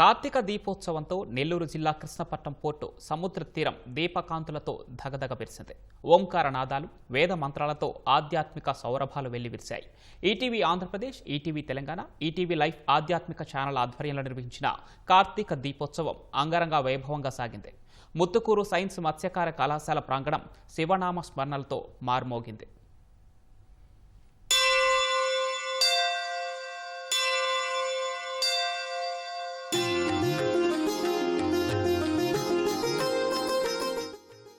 కార్తీక దీపోత్సవంతో నెల్లూరు జిల్లా కృష్ణపట్నం పోర్టు సముద్ర తీరం దీపకాంతులతో ధగధగ విరిసింది. ఓంకార నాదాలు వేద మంత్రాలతో ఆధ్యాత్మిక సౌరభాలు వెల్లివిరిశాయి. ETV Andhra Pradesh ETV Telangana ETV life ఆధ్యాత్మిక ఛానల్ ఆధ్వర్యంలో నిర్వహించిన కార్తీక దీపోత్సవం అంగరంగ వైభవంగా సాగింది. ముత్తుకూరు సైన్స్ మత్స్యకార కళాశాల ప్రాంగణం శివనామ స్మరణలతో మార్మోగింది.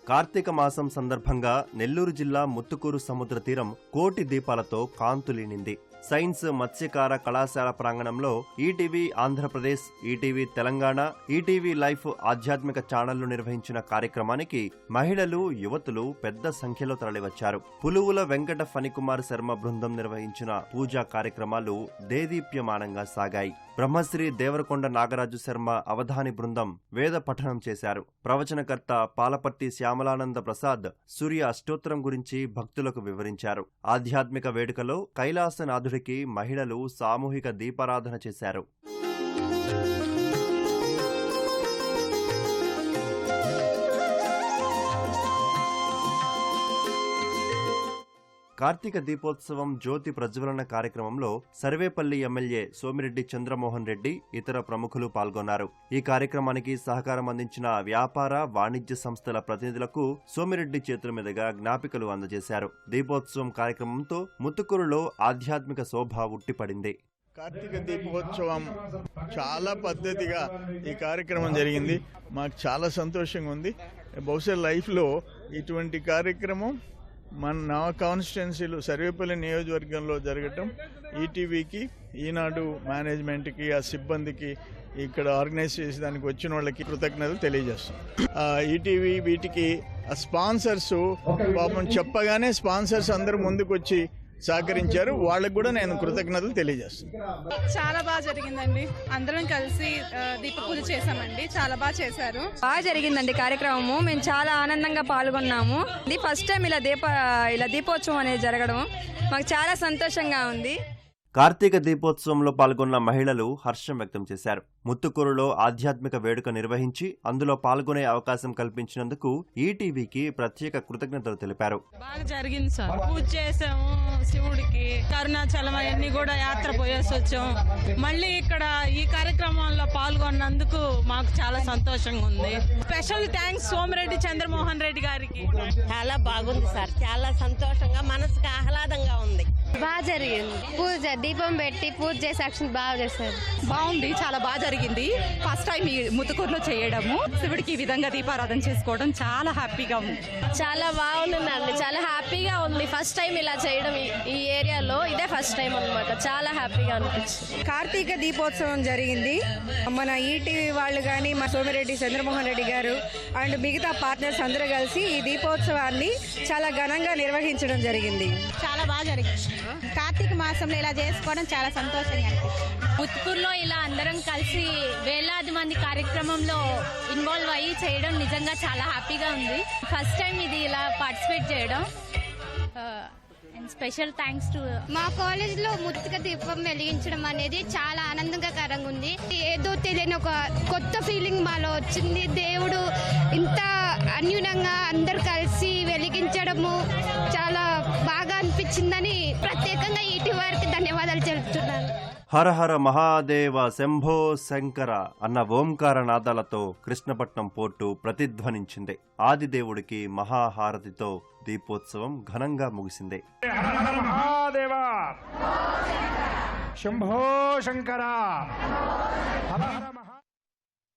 కార్తీక మాసం సందర్భంగా నెల్లూరు జిల్లా ముత్తుకూరు సముద్ర తీరం కోటి దీపాలతో కాంతులీనింది. సైన్స్ మత్స్యకార కళాశాల ప్రాంగణంలో ETV Andhra Pradesh ETV Telangana ETV life ఆధ్యాత్మిక ఛానళ్ళు నిర్వహించిన కార్యక్రమానికి మహిళలు యువతులు పెద్ద సంఖ్యలో తరలివచ్చారు. పులువుల వెంకట ఫణికుమార్ శర్మ బృందం నిర్వహించిన పూజా కార్యక్రమాలు దేదీప్యమానంగా సాగాయి. బ్రహ్మశ్రీ దేవరకొండ నాగరాజు శర్మ అవధాని బృందం వేద పఠనం చేశారు. ప్రవచనకర్త పాలపర్తి శ్యామలానంద ప్రసాద్ సూర్య అష్టోత్తరం గురించి భక్తులకు వివరించారు. ఆధ్యాత్మిక వేడుకలో కైలాసనాథుడికి మహిళలు సామూహిక దీపారాధన చేశారు. కార్తీక దీపోత్సవం జ్యోతి ప్రజ్వలన కార్యక్రమంలో సర్వేపల్లి ఎమ్మెల్యే సోమిరెడ్డి చంద్రమోహన్ రెడ్డి ఇతర ప్రముఖులు పాల్గొన్నారు. ఈ కార్యక్రమానికి సహకారం అందించిన వ్యాపార వాణిజ్య సంస్థల ప్రతినిధులకు సోమిరెడ్డి చేతుల మీదుగా జ్ఞాపికలు అందజేశారు. దీపోత్సవం కార్యక్రమంతో ముత్తుకూరులో ఆధ్యాత్మిక శోభ ఉట్టిపడింది. కార్తీక దీపోత్సవం చాలా పద్ధతిగా ఈ కార్యక్రమం జరిగింది. మాకు చాలా సంతోషంగా ఉంది. బహుశా లైఫ్లో ఇటువంటి కార్యక్రమం మన నా కాన్స్టిట్యున్సీలో సర్వేపల్లి నియోజకవర్గంలో జరగటం ఈటీవీకి ఈనాడు మేనేజ్మెంట్కి ఆ సిబ్బందికి ఇక్కడ ఆర్గనైజ్ చేసేదానికి వచ్చిన వాళ్ళకి కృతజ్ఞతలు తెలియజేస్తాం. ఈటీవీ వీటికి ఆ స్పాన్సర్స్ పాపం చెప్పగానే స్పాన్సర్స్ అందరూ ముందుకు వచ్చి సహకరించారు. వాళ్ళకు కూడా నేను కృతజ్ఞతలు తెలియజేస్తాను చాలా బాగా జరిగిందండి. అందరం కలిసి దీప పూజ చేసామండి చాలా బాగా చేశారు. బాగా జరిగిందండి కార్యక్రమము. మేము చాలా ఆనందంగా పాల్గొన్నాము. ఇది ఫస్ట్ టైం ఇలా దీప ఇలా దీపోత్సవం అనేది జరగడం మాకు చాలా సంతోషంగా ఉంది. కార్తీక దీపోత్సవంలో పాల్గొన్న మహిళలు హర్షం వ్యక్తం చేశారు. ముత్తుకూరులో ఆధ్యాత్మిక వేడుక నిర్వహించి అందులో పాల్గొనే అవకాశం కల్పించినందుకు ఈటీవీకి ప్రత్యేక కృతజ్ఞతలు తెలిపారు. బాగా జరిగింది సార్. పూజ చేసాము శివుడికి కరుణాచలం అవన్నీ కూడా యాత్ర పోయేసి వచ్చాం. మళ్ళీ ఇక్కడ ఈ కార్యక్రమంలో పాల్గొన్నందుకు మాకు చాలా సంతోషంగా ఉంది. స్పెషల్ థ్యాంక్స్ సోమిరెడ్డి చంద్రమోహన్ రెడ్డి గారికి. చాలా బాగుంది సార్. చాలా సంతోషంగా మనసుకు ఆహ్లాదంగా ఉంది. బాగా జరిగింది. పూజ దీపం పెట్టి పూజ చేసి యాక్షన్ బాగా చేశారు. బాగుంది. చాలా బాగా జరిగింది. ఫస్ట్ టైం ఈ ముతుకూరులో చేయడము. శివుడికి ఈ విధంగా దీపారాధన చేసుకోవడం చాలా హ్యాపీగా ఉంది. చాలా బాగుందండి చాలా హ్యాపీగా ఉంది. ఫస్ట్ టైం ఇలా చేయడం ఈ- ఈ ఏరియాలో ఇదే ఫస్ట్ టైం అన్నమాట. చాలా హ్యాపీగా అనిపించింది. కార్తీక దీపోత్సవం జరిగింది. మన ఈటీవీ వాళ్ళు కానీ మా సోమిరెడ్డి చంద్రమోహన్ రెడ్డి గారు అండ్ మిగతా పార్ట్నర్స్ అందరూ కలిసి ఈ దీపోత్సవాన్ని చాలా ఘనంగా నిర్వహించడం జరిగింది. చాలా బాగా జరిగింది. కార్తీక మాసంలో ఇలా చేసుకోవడం చాలా సంతోషంగా అందరం కలిసి వేలాది మంది కార్యక్రమంలో ఇన్వాల్వ్ అయ్యి చేయడం నిజంగా చాలా హ్యాపీగా ఉంది. ఫస్ట్ టైం ఇది ఇలా పార్టిసిపేట్ చేయడం. స్పెషల్ థ్యాంక్స్ టు మా కాలేజ్లో ముత్తిక దీపం వెలిగించడం అనేది చాలా ఆనందకరంగా ఉంది. ఏదో తెలియని ఒక కొత్త ఫీలింగ్ మాలో వచ్చింది. దేవుడు ఇంత అన్యూనంగా అందరు కలిసి వెలిగించడము చాలా బాగా అనిపించిందని ప్రత్యేకంగా ఈటి వారికి ధన్యవాదాలు తెలుపుతున్నాను హర హర మహాదేవ శంభో శంకర అన్న ఓంకార నాదాలతో కృష్ణపట్నం పోర్టు ప్రతిధ్వనించింది. ఆదిదేవుడికి మహాహారతితో దీపోత్సవం ఘనంగా ముగిసింది. హర హర మహాదేవ! శంభో శంకర!